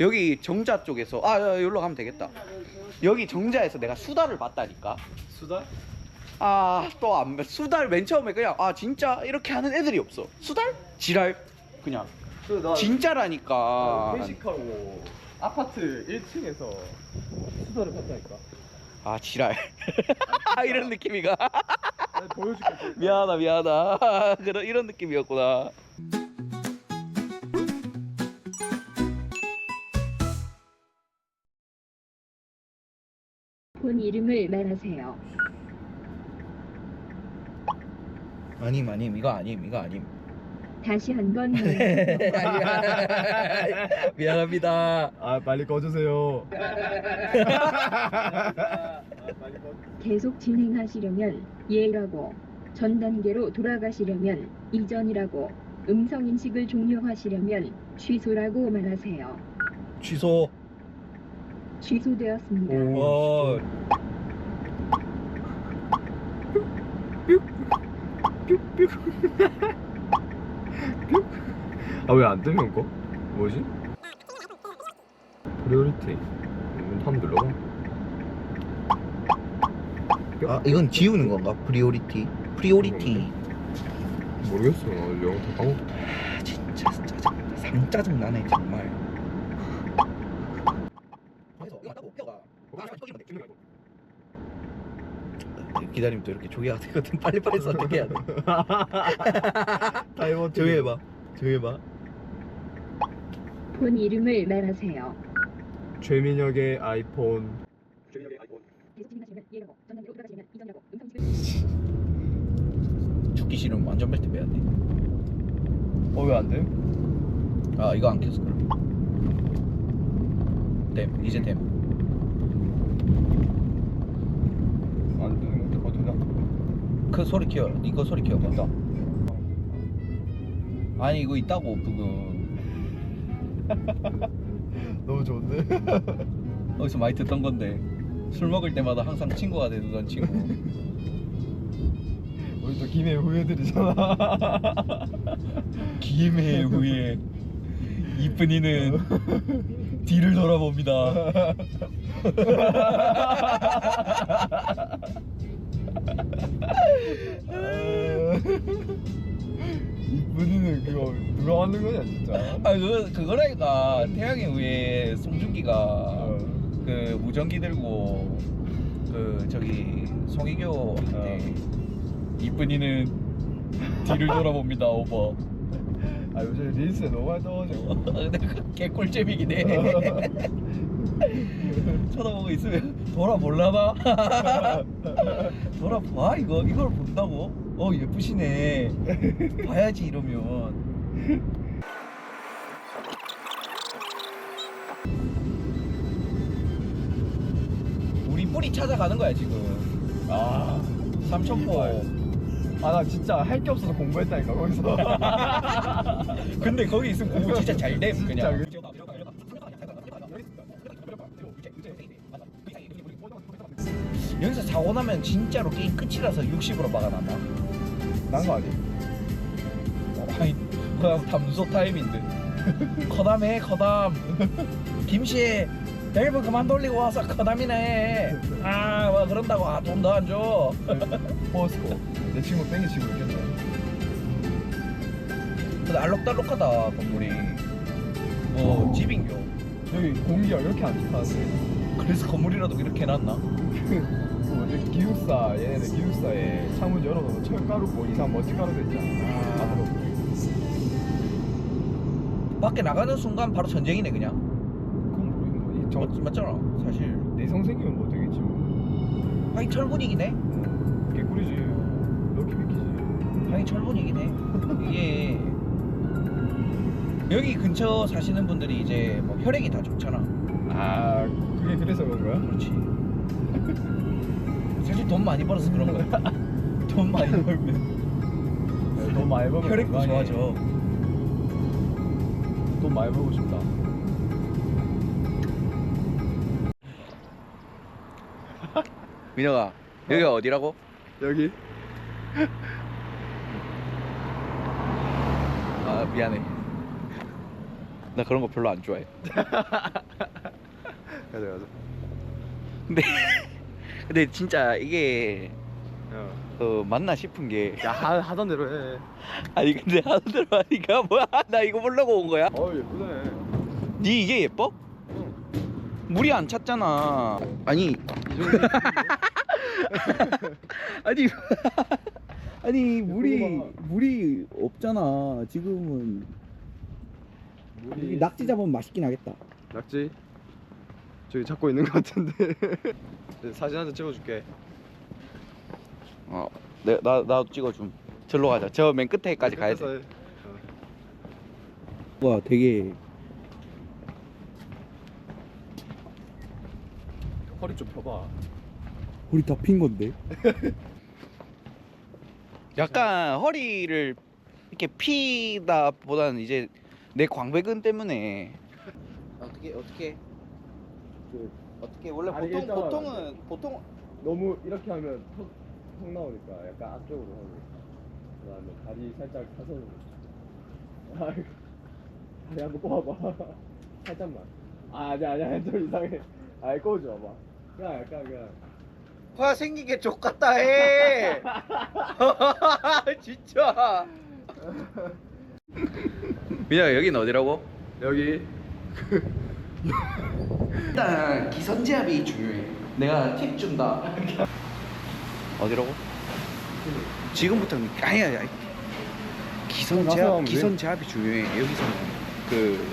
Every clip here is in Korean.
여기 정자 쪽에서 아 야, 여기로 가면 되겠다. 여기 정자에서 내가 수다를 봤다니까. 수다? 아또안 수달 맨 처음에 그냥 아 진짜? 이렇게 하는 애들이 없어. 수달? 지랄? 그냥. 그 나 진짜라니까. 회식하고 아파트 1층에서 수다를 봤다니까. 아 지랄. 이런 느낌이가. 내가 보여줄게. 미안하다 미안하다. 그런 이런 느낌이었구나 본 이름을 말하세요. 아님 아님 이거 아님 이거 아님 다시 한번 네. 미안합니다 아 빨리 꺼주세요. 계속 진행하시려면 예라고 전 단계로 돌아가시려면 이전이라고 음성 인식을 종료하시려면 취소라고 말하세요. 취소 취소되었습니다. 어 아왜 안 뜨면 거? 뭐지? 프리오리티. 음, 한번 눌러봐. 아 이건 지우는 건가 프리오리티 프리오리티 모르겠어. 나 영어 다 까먹. 아 진짜 짜증나 상 짜증 나네 정말 기다리면 또 이렇게 조개가 되거든. 빨리빨리 선택해야 돼. 타이머 조용해봐. 조용해봐. 본 이름을 말하세요. 최민혁의 아이폰. 죽기 싫으면 안전벨트 매야 어 왜 안 돼? 돼아 이거 안 켰어 그럼. 됨 이제 됨 안 되는 거 되나? 그 소리 키워 이거 소리 키워봐. 아니 이거 있다고 부금. 너무 좋은데? 어디서 많이 듣던 건데. 술 먹을 때마다 항상 친구가 되던 친구. 우리 또 김해 후예들이잖아. 김해 후에 이쁜이는 뒤를 돌아봅니다 이쁜이는 그거 누가 만든 거냐 진짜. 아 그거 그거라니까 태양의 후에 송중기가 어. 그 무전기 들고 그 저기 송이교한테 이쁜이는 뒤를 돌아봅니다 오버 아 요새 릴스에 너무 많이 떠가지고. 근데 그 개꿀잼이긴 해 쳐다보고 있으면 돌아볼라나? 돌아봐 이거 이걸 본다고? 어 예쁘시네 봐야지 이러면 우리 뿌리 찾아가는 거야 지금 아. 삼천포 아 나 진짜 할 게 없어서 공부했다니까 거기서. 근데 거기 있으면 공부 진짜 잘됨 그냥 사고 나면 진짜로 게임 끝이라서 60으로 막아놨나? 난거 아니? 아니 그냥 담소 타임인데 커담해 커담 김씨 밸브 그만 돌리고 와서 커담이네 아뭐 그런다고 아돈더안줘 포스코. 내 친구 뺑이 치고 있겠네. 근데 알록달록하다 건물이 어 집인겨 여기 공기가 이렇게 안 좋다는데. 그래서 건물이라도 이렇게 해놨나? 그 기숙사 얘네들 기숙사에 창문 열어놓으면 철가루 뭐 이상 먼지가루 됐잖아. 아. 앞으로. 밖에 나가는 순간 바로 전쟁이네 그냥 그건 모르겠는 거. 맞, 이 맞잖아 사실 내성 생기면 뭐 되겠지 뭐. 하긴 철분이긴 해 응. 개꿀이지. 럭키 비키지. 하긴 철분이긴 해 이게 여기 근처 사시는 분들이 이제 뭐 혈액이 다 좋잖아 아 그게 그래서 그런 거야? 그렇지 사실 돈 많이 벌어서 그런 거야 돈 많이 벌면 네, 돈 많이 벌면 혈액도 건강해. 좋아져 돈 많이 벌고 싶다. 민혁아 여기가 어디라고? 여기 아 미안해 나 그런 거 별로 안 좋아해. 가자 가자 근데 근데 진짜 이게 야, 어, 맞나 싶은 게 야 하, 하던 대로 해 아니 근데 하는 대로 하니까 뭐야 나 이거 보려고 온 거야? 어우 예쁘네 니 이게 예뻐? 응. 물이 안 찼잖아. 아니 이 정도 아니 아니 물이 예쁘구만. 물이 없잖아. 지금은 물이 낙지 잡으면 맛있긴 하겠다. 낙지 저기 잡고 있는 것 같은데 사진 한 장 찍어줄게 어, 내가 나 나도 찍어줌. 절로 가자. 저 맨 끝에까지 가야 돼. 끝에서 해. 와 되게 허리 좀 펴봐 우리 다 핀 건데. 약간 허리를 이렇게 피다 보다는 이제 내 광배근 때문에 어떻게 어떻게 그 어떻게 원래 아니, 보통 일단은- 보통은 보통 너무 이렇게 하면 턱, 턱 나오니까 약간 앞쪽으로 하고 그다음에 다리 살짝 사선으로 아이고 다리 한번 꼬아봐. 살짝만. 아 아니야 아니야 좀 이상해. 아이 꼬우지 마봐. 그냥 약간 그냥. 화 생긴 게 족같다 해. 진짜. 민아 여긴 어디라고? 여기 일단 기선제압이 중요해. 내가 팁 준다. 어디라고? 지금부터 아니야, 아니야. 가서 기선제압, 하면 돼. 기선제압이 중요해. 여기서는 그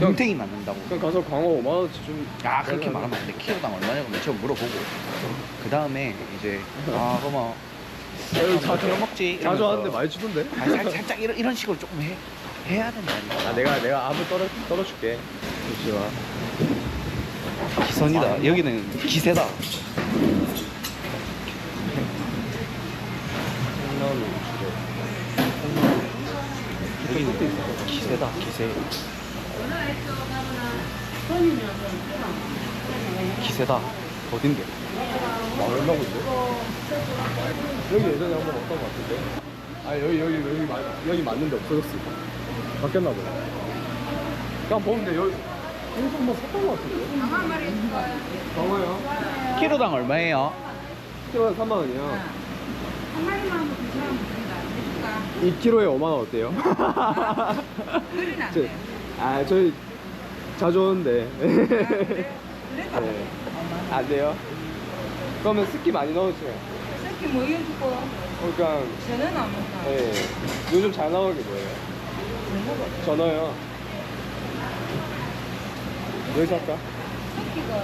눈탱이 맞는다고. 그냥 가서 광어 5만 원치 좀아 그렇게 말하면 안 돼. 키로당 얼마냐고 맨 처음 물어보고 그 다음에 이제 아 그럼 여기 자 자주 먹지. 자주 이러면서. 하는데 많이 주던데 아니, 살, 살짝 이런, 이런 식으로 조금 해 해야 된다니까. 아 내가 내가 압을 떨어 떨어줄게 잠시만 기선이다. 여기는 기세다. 여기는 기세다. 기세. 기세다. 어딘데? 아 얼마 본데? 여기 예전에 한번 왔던 것 같은데 아 여기 여기 여기 맞 여기 맞는데 없어졌어 바뀌었나 보네 그냥 돼 여기 여기서 한번 샀던 것 같은데 강화 한 마리 강화요? 키로당 얼마예요? 키로에 3만 원이요 한 마리만 하면 두 사람 드린다. 해줄까? 2kg에 5만 원 어때요? 그리는 안 저- 돼. 아 저희 자주 오는데 그래도 네. 안 돼요? 그러면 스키 많이 넣어주세요 새끼 뭐 해주고 그러니까 저는 안 먹나? 네. 요즘 잘 나오는 게 뭐예요? 전어요 여기서 할까? 새끼가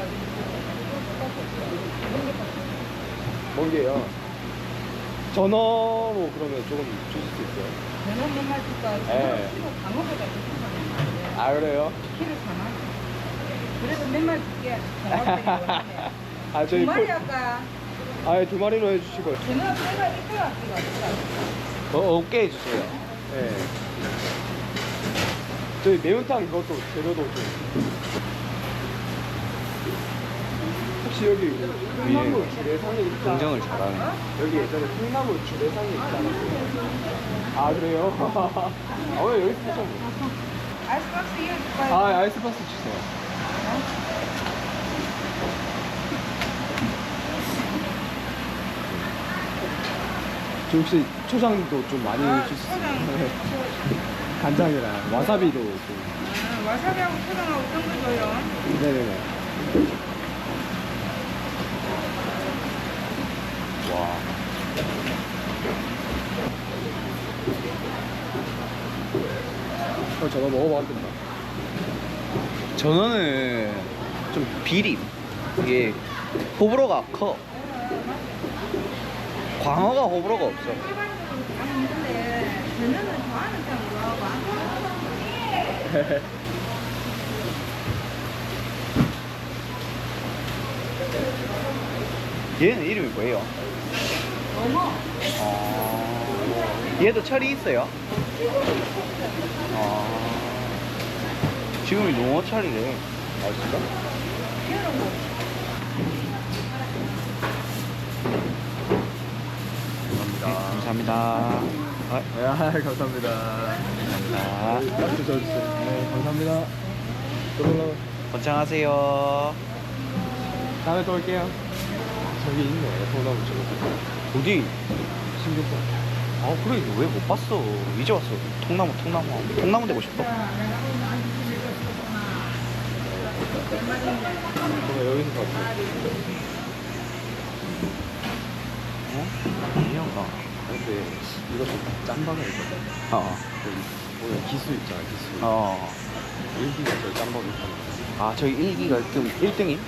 뭔 게요? 전어로 그러면 조금 주실 수 있어요? 줄까? 네. 키로 방어보다. 아 그래요? 키로 4만 그래도 맨날 줄게. 아두 저희 마리 콜- 할까? 아예 두 마리로 해주시고요 저는 내가 이끌어 없다. 어, 없게 해주세요. 네. 저희 매운탕 그것도 재료도 좀 혹시 여기 콩나물 주례상에 있다 공정을 잘하네. 여기 예전에 주례상에 있지 않았어요? 아 그래요? 아 왜 여기 사셨 아이스박스 이어줄까요? 아 아이스박스 주세요 저 혹시 초장도 좀 많이 아, 주실 수 초장. 있어요? 간장이랑 와사비도 좀 아, 와사비하고 초장하고 어떤 거 줘요? 네네네 와. 어, 저거 먹어봐도 된다 전어는 좀 비림. 이게 호불호가 커. 광어가 호불호가 없어. 얘는 이름이 뭐예요? 어머. 어... 얘도 철이 있어요? 어... 지금이 농어철이래. 아 진짜? 감사합니다. 감사합니다. 아, 야 감사합니다 자, 낙지 저주세요. 네, 감사합니다. 그러면 번창하세요. 다음에 또 올게요. 저기 있네, 소나무 저거. 어 디? 신기했다. 아 그래 왜 못 봤어? 이제 왔어. 통나무 통나무 통나무 되고 싶어? 그러면 여기서 봤어. 어? 이형아. 근데 이것도 짬방을 했거든. 어. 여기 오늘 기수 있잖아, 기수. 어. 일기가 저 짬방을 하는 아 저기 일기가 좀 1등임?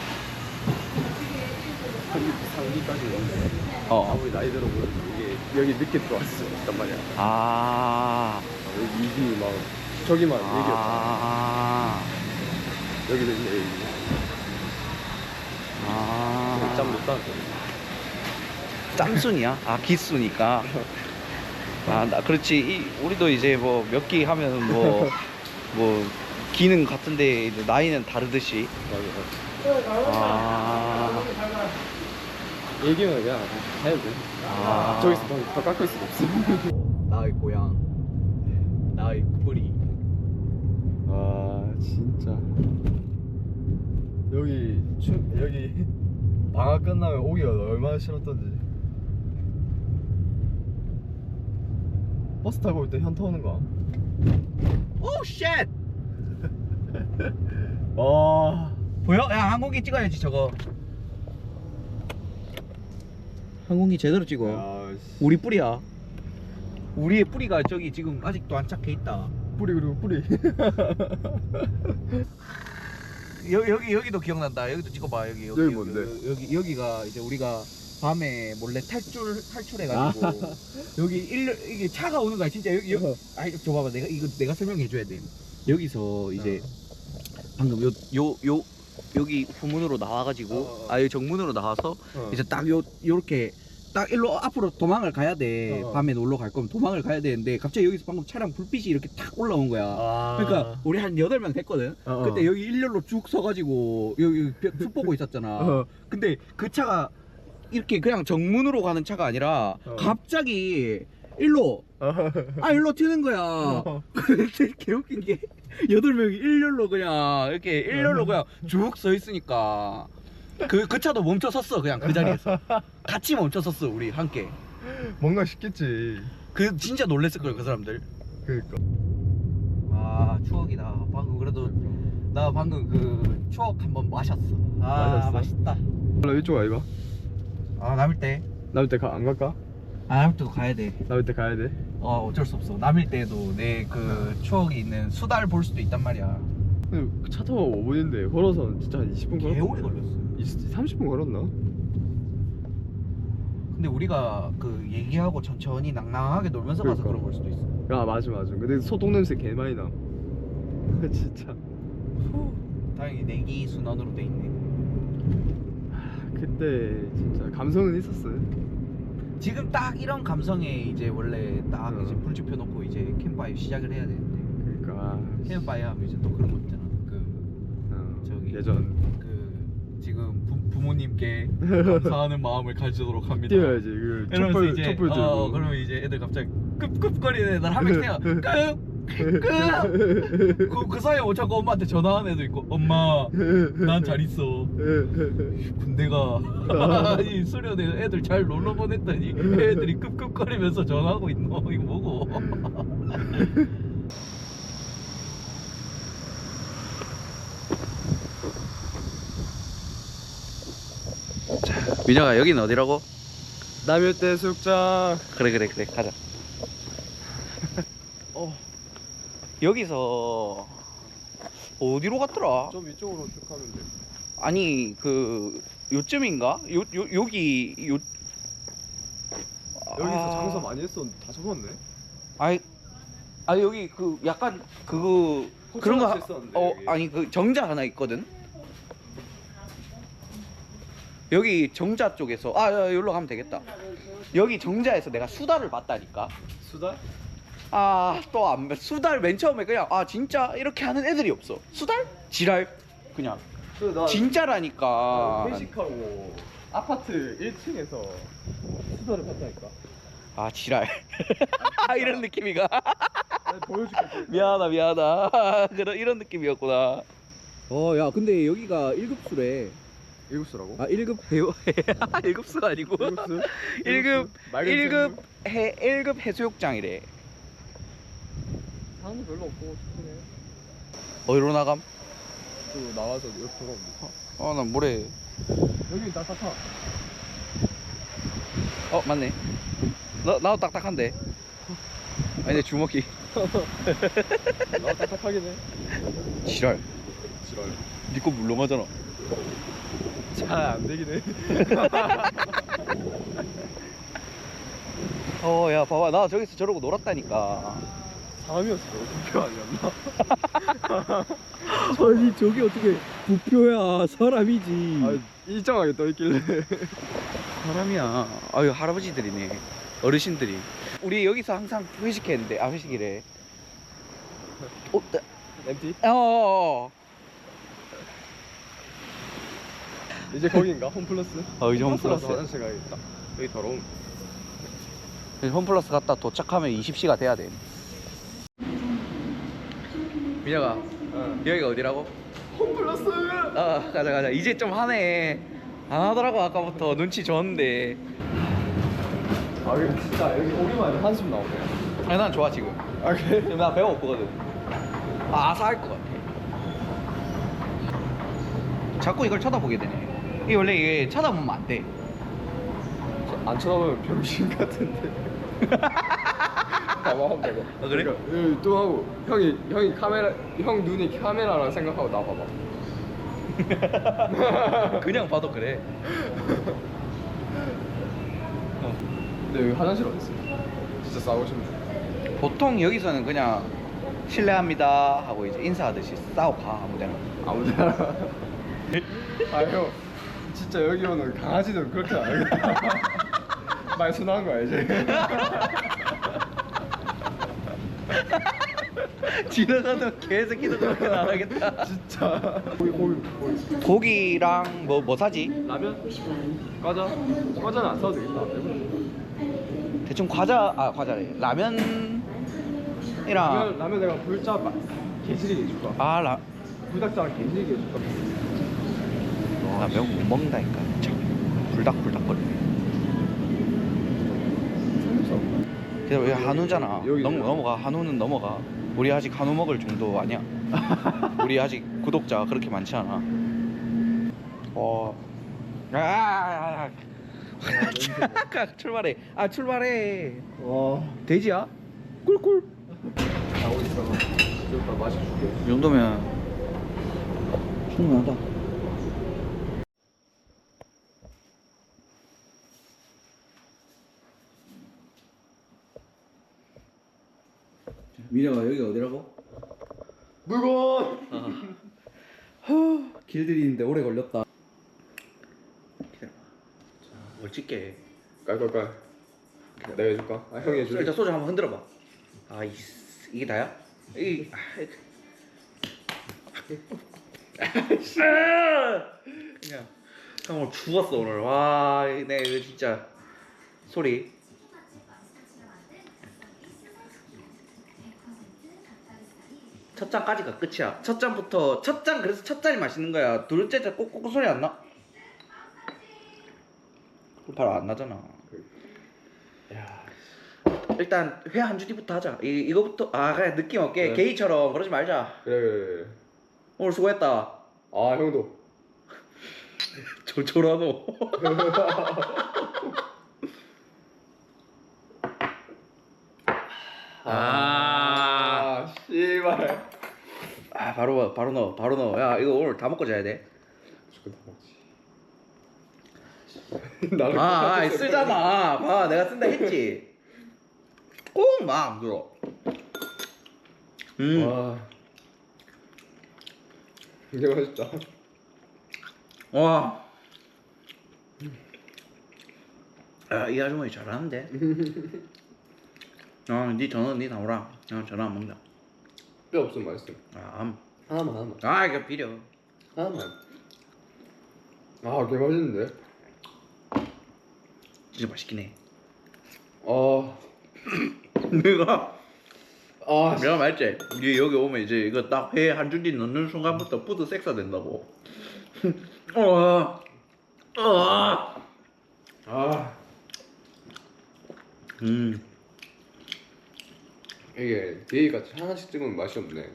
상기, 상기까지 오는데 어. 아무리 나이 들어 보여도 이게 여기 늦게 들어왔어. 단 말이야. 아. 여기 이기 막 저기만 얘기였잖아. 아. 여기도 있네, 여기. 아. 짬 못하는데. 짬순이야? 아 기순이니까. 아 나 그렇지. 이, 우리도 이제 뭐 몇 기 하면 뭐 뭐 기능 같은데 이제 나이는 다르듯이. 맞아, 맞아. 아. 얘기는 그냥 해야 돼. 아. 저기서 더, 더 깎을 수가 없어. 나의 고향. 나의 뿌리. 아 진짜 여기 추, 여기 방학 끝나면 오기가 얼마나 싫었던지 버스 타고 올 때 현타 오는 거야 오 쉣. 와 보여? 야 항공기 찍어야지 저거. 항공기 제대로 찍어. 야, 씨. 우리 뿌리야. 우리의 뿌리가 저기 지금 아직도 안 착해 있다. 뿌리 그리고 뿌리 여, 여기 여기도 기억난다. 여기도 찍어봐. 여기 여기 여기 뭔데? 여기, 여기 가 이제 우리가 밤에 몰래 탈출 탈출해가지고 여기 일 이게 차가 오는 거야. 진짜 여기 여기 아이 저 봐봐. 내가 이거 내가 설명해 줘야 돼. 여기서 이제 방금 요 요 요 여기 후문으로 나와가지고 어, 어. 아 여기 정문으로 나와서 어. 이제 딱 요 요렇게 딱 일로 앞으로 도망을 가야 돼. 어. 밤에 놀러 갈 거면 도망을 가야 되는데 갑자기 여기서 방금 차량 불빛이 이렇게 탁 올라온 거야. 아. 그러니까 우리 한 여덟 명 됐거든. 어, 어. 그때 여기 일렬로 쭉 서가지고 여기 벽- 숲 보고 있었잖아. 어. 근데 그 차가 이렇게 그냥 정문으로 가는 차가 아니라 어. 갑자기 일로 아 일로 튀는 거야. 어. 근데 개웃긴 게 여덟 명이 일렬로 그냥 이렇게 일렬로 그냥 쭉 서 있으니까 그 그 차도 멈춰 섰어 그냥 그 자리에서 같이 멈춰 섰어 우리 함께. 뭔가 싶겠지 그 진짜 놀랬을 거예요 그 사람들. 그니까 아 추억이다. 방금 그래도 나 방금 그 추억 한번 마셨어. 아 마셨어? 맛있다. 나 이쪽 아이가? 아 남일 때. 남을 때안 갈까? 아 남일 때도 가야 돼. 남을 때 가야 돼 어 어쩔 수 없어. 남일 때도 내 그 추억이 있는 수달 볼 수도 있단 말이야. 근데 차 타고 5분인데 걸어서 진짜 한 20분 걸었 개 오래 걸렸어. 20, 30분 걸었나? 근데 우리가 그 얘기하고 천천히 낭낭하게 놀면서 가서 그러니까. 그런 걸 수도 있어. 야 맞아 맞아 근데 소똥 냄새 개 많이 나 진짜 다행히 내기 순환으로 돼 있네. 그때 진짜 감성은 있었어 지금 딱 이런 감성에 이제 원래 딱 어. 이제 불 지펴 놓고 이제 캠파이어 시작을 해야 되는데 그러니까 캠파이어 하면 이제 또 그런 거 있잖아. 그 어, 저기 예전 그 지금 부, 부모님께 감사하는 마음을 가지도록 합니다. 뛰어야지 그 이러면서 촛불 이제 촛불 들고 어 그러면 이제 애들 갑자기 끕끕거리는 애들 한 명씩 해요. 끕끕 그, 그 사이에 자꾸 엄마한테 전화하는 애도 있고 엄마 난 잘 있어 군대가 이 수련회 애들 잘 놀러 보냈더니 애들이 끕끕거리면서 전화하고 있노? 이거 뭐고? 민혁아 여기는 어디라고? 남일대 수욕장. 그래 그래 그래. 가자. 어. 여기서 어디로 갔더라? 좀 이쪽으로 쭉 가면 돼 아니 그 요쯤인가? 요, 요 여기 요 여기서 아, 장사 많이 했었는데 다 접었네 아니 아니 여기 그 약간 그 그런 거 호텔 하- 했었는데, 어 여기. 아니 그 정자 하나 있거든. 여기 정자 쪽에서 아 야, 여기로 가면 되겠다. 여기 정자에서 내가 수다를 봤다니까. 수다? 아 또 안 수달 맨 처음에 그냥 아 진짜 이렇게 하는 애들이 없어. 수달? 지랄 그냥 그나 진짜라니까. 회식하고 아파트 1층에서 수다를 봤다니까 아 지랄 이런 느낌이가 내가 보여줄게. 미안하다 미안하다 그런 이런 느낌이었구나 어 야 근데 여기가 1급수래 일급수라고? 아 1급 배우 1급수가 아니고 일급수? 1급 맑은 1급 샘물? 해 1급 해수욕장이래 사람도 별로 없고 좋네. 어디로 나감? 또 나와서 이렇게 돼. 어난 모래 여기 따뜻하. 어 맞네 나, 나도 딱딱한데 아니 내 주먹이 나 따뜻하긴 해. 지랄 지랄. 니거 물렁하잖아 잘 안 되긴 해. 어 야 봐봐 나 저기서 저러고 놀았다니까 사람이었어. 부표 아니었나? 아니 저기 어떻게 부표야 사람이지 아 일정하게 떠 있길래. 사람이야 아유 할아버지들이네 어르신들이 우리 여기서 항상 회식했는데 아 회식이래 어, 나- MT? 어, 이제 거긴가? 홈플러스? 어 이제 홈플러스 화장실 가야겠다. 여기 더러움. 홈플러스 갔다 도착하면 20시가 돼야 돼 민혁아 응. 여기가 어디라고? 홈플러스! 아 가자 가자 이제 좀 하네 안 하더라고 아까부터 눈치 줬는데 아 여기 진짜 여기 오기만 해도 한숨 나오네. 아니 난 좋아 지금 아 그래? 나 배가 고프거든 아 아사할 것 같아 자꾸 이걸 쳐다보게 되네 이게 원래 이게 쳐다보면 안돼 안 쳐다보면 병신 같은데. 봐봐 한번 봐봐. 아, 그래? 그러니까 여기 또 하고 형이 형이 카메라 형 눈이 카메라랑 생각하고 나 봐봐. 그냥 봐도 그래 근데 여기 화장실 어디 있어? 진짜 싸우고 싶네. 보통 여기서는 그냥 실례합니다 하고 이제 인사하듯이 싸우고 가 아무데나 아무데나. 아형 진짜 여기 오는 강아지도 그렇게 안 하겠다. 말 순한 거 알지? 지나가는 개새끼도 그렇게 안 하겠다 진짜. 고기 고기 고기. 고기랑 뭐, 뭐 사지? 라면? 과자? 과자는 안 사도 되겠다. 배부르. 대충 과자 아 과자래 라면이랑 라면 라면 내가 불자 마- 개지리게 해줄까? 아 라... 불닭자랑 개지리게 해줄까? 나 매운 거 못 먹는다니까 참 불닭불닭거리네 그래서 왜 한우잖아. 여기 넘. 넘어가. 한우는 넘어가. 우리 아직 한우 먹을 정도 아니야. 우리 아직 구독자 그렇게 많지 않아. 어... 아, 아, 아, 아. 출발해. 아 출발해. 와. 돼지야? 꿀꿀. 마셔줄게. 이 정도면 충분하다 미래가 여기가 어디라고? 물건. 길들이 있는데 오래 걸렸다 기다려봐 뭘 찍게 깔깔깔. 내가 해줄까? 아 형이 해줄래? 일단 소주 한번 흔들어봐 아 이, 이게 다야? 이, 아, 그냥 형 오늘 죽었어 오늘 와 내 이거 진짜 소리 첫 잔까지가 끝이야 첫 잔부터 첫 잔 그래서 첫 잔이 맛있는 거야 둘째 잔 꼬꼬꼬 소리 안 나? 바로 안 나잖아 야 일단 회한 줄기부터 하자 이, 이거부터 아 그래 느낌 없게 네. 게이처럼 그러지 말자 그래 그래 그래. 오늘 수고했다 아 형도. 아, 아 씨발. 아 바로 바로 넣어 바로 넣어 야 이거 오늘 다 먹고 자야 돼 무조건 다 먹지. 나를 아, 아 쓰잖아 봐 내가 쓴다 했지 꼭막 들어 음 와. 이게 맛있다. 와. 야, 이 아주머니 잘하는데. 어, 니 전화 니 나오라. 어, 전화 안 먹는다. 뼈 없으면 맛있어. 아, 암. 하나만 하나만. 아, 이거 비려. 하나만. 아, 개 맛있는데. 진짜 맛있긴 해. 아, 내가 아 내가 말했지 이게 여기 오면 이제 이거 딱 회 한 줄기 넣는 순간부터 푸드 섹스 된다고 어, 어, 아 음, 이게 데이 같이 하나씩 찍으면 맛이 없네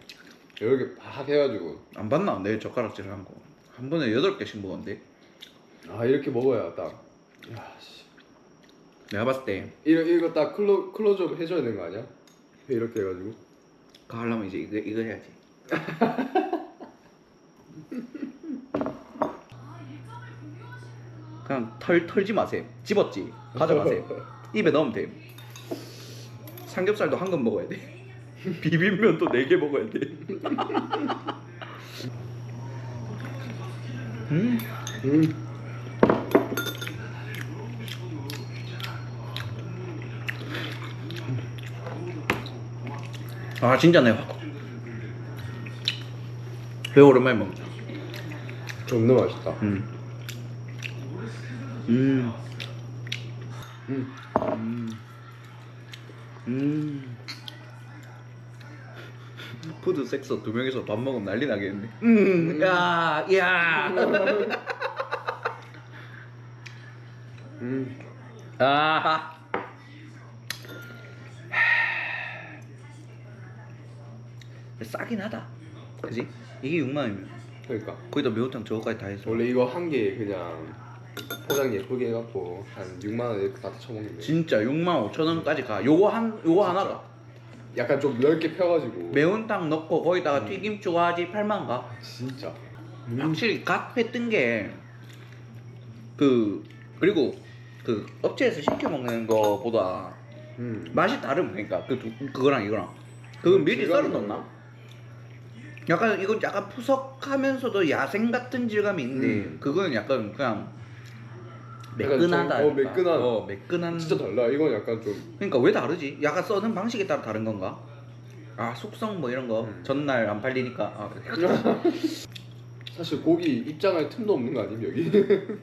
이렇게 팍 해가지고 안 봤나? 내 젓가락질 한 거. 한 번에 여덟 개씩 먹었는데. 아 이렇게 먹어야 딱 야, 씨. 내가 봤을 때 이거 이거 딱 클로 클로즈업 해줘야 되는 거 아니야? 이렇게 해가지고 그거 하려면 이제 이거 이거 해야지. 그냥 털 털지 마세요. 집었지. 가져가세요. 입에 넣으면 돼. 삼겹살도 한근 먹어야 돼. 비빔면도 네개 먹어야 돼. 음. 음. 아 진짜 내가 회 오랜만에 먹자. 존나 맛있다 음. 음. 음. 음. 음. 푸드 섹서 두 명이서 밥 먹으면 난리 나겠네. 음. 야, 야. 음. 아. 싸긴 하다. 그지? 이게 6만 원이면 그러니까 거기다 매운탕 저거까지 다 해서 원래 이거 한 개 그냥 포장 예쁘게 해갖고 한 6만 원 이렇게 다 쳐먹는데 진짜 6만 5천 원까지 가. 요거 한 요거 하나가 약간 좀 넓게 펴가지고 매운탕 넣고 거기다가 튀김 추가하지 8만 원 가. 진짜 확실히 갓회 뜬게그 그리고 그 업체에서 시켜 먹는 거보다 음. 맛이 다름 그러니까 그 두, 그거랑 이거랑 그거 미리 썰어 질감이 놓나? 약간 이건 약간 푸석하면서도 야생 같은 질감이 있는데 음. 그거는 약간 그냥 매끈하다. 어, 매끈한. 어 매끈한. 진짜 달라 이건 약간 좀 그러니까 왜 다르지? 약간 써는 방식에 따라 다른 건가? 아 숙성 뭐 이런 거 음. 전날 안 팔리니까 아, 사실 고기 입장할 틈도 없는 거 아님 여기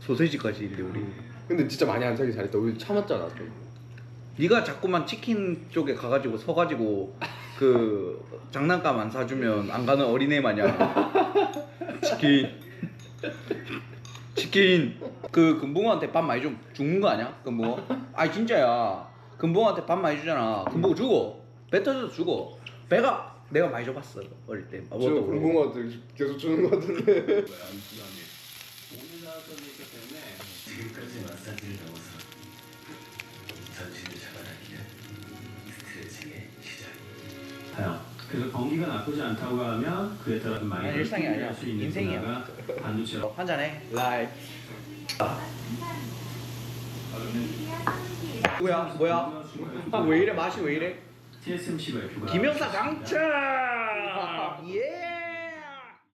소세지까지 있는데 우리 근데 진짜 많이 안 사기 잘했다 우리 참았잖아 좀. 네가 자꾸만 치킨 쪽에 가가지고 서가지고 그 장난감 안 사주면 안 가는 어린애 마냥 치킨 치킨. 그 금붕어한테 밥 많이 좀 죽는 거 아니야? 금붕어? 아니 진짜야. 금붕어한테 밥 많이 주잖아. 금붕어 주고 배 터져도 주고. 배가 내가 많이 줘봤어 어릴 때. 저 아무것도 모르고. 궁금한데 계속 주는 거 같은데. 지금까지 마사지를 넘어 그래서 공기가 나쁘지 않다고 하면 그에 따라 많이 아니, 일상이 아니야. 할수 있는 인생이야. 분야가 반드시 한잔해. 라이브 뭐야 뭐야? 왜 이래? 맛이 왜 이래? TSMC가 휴가 김영사 강차 예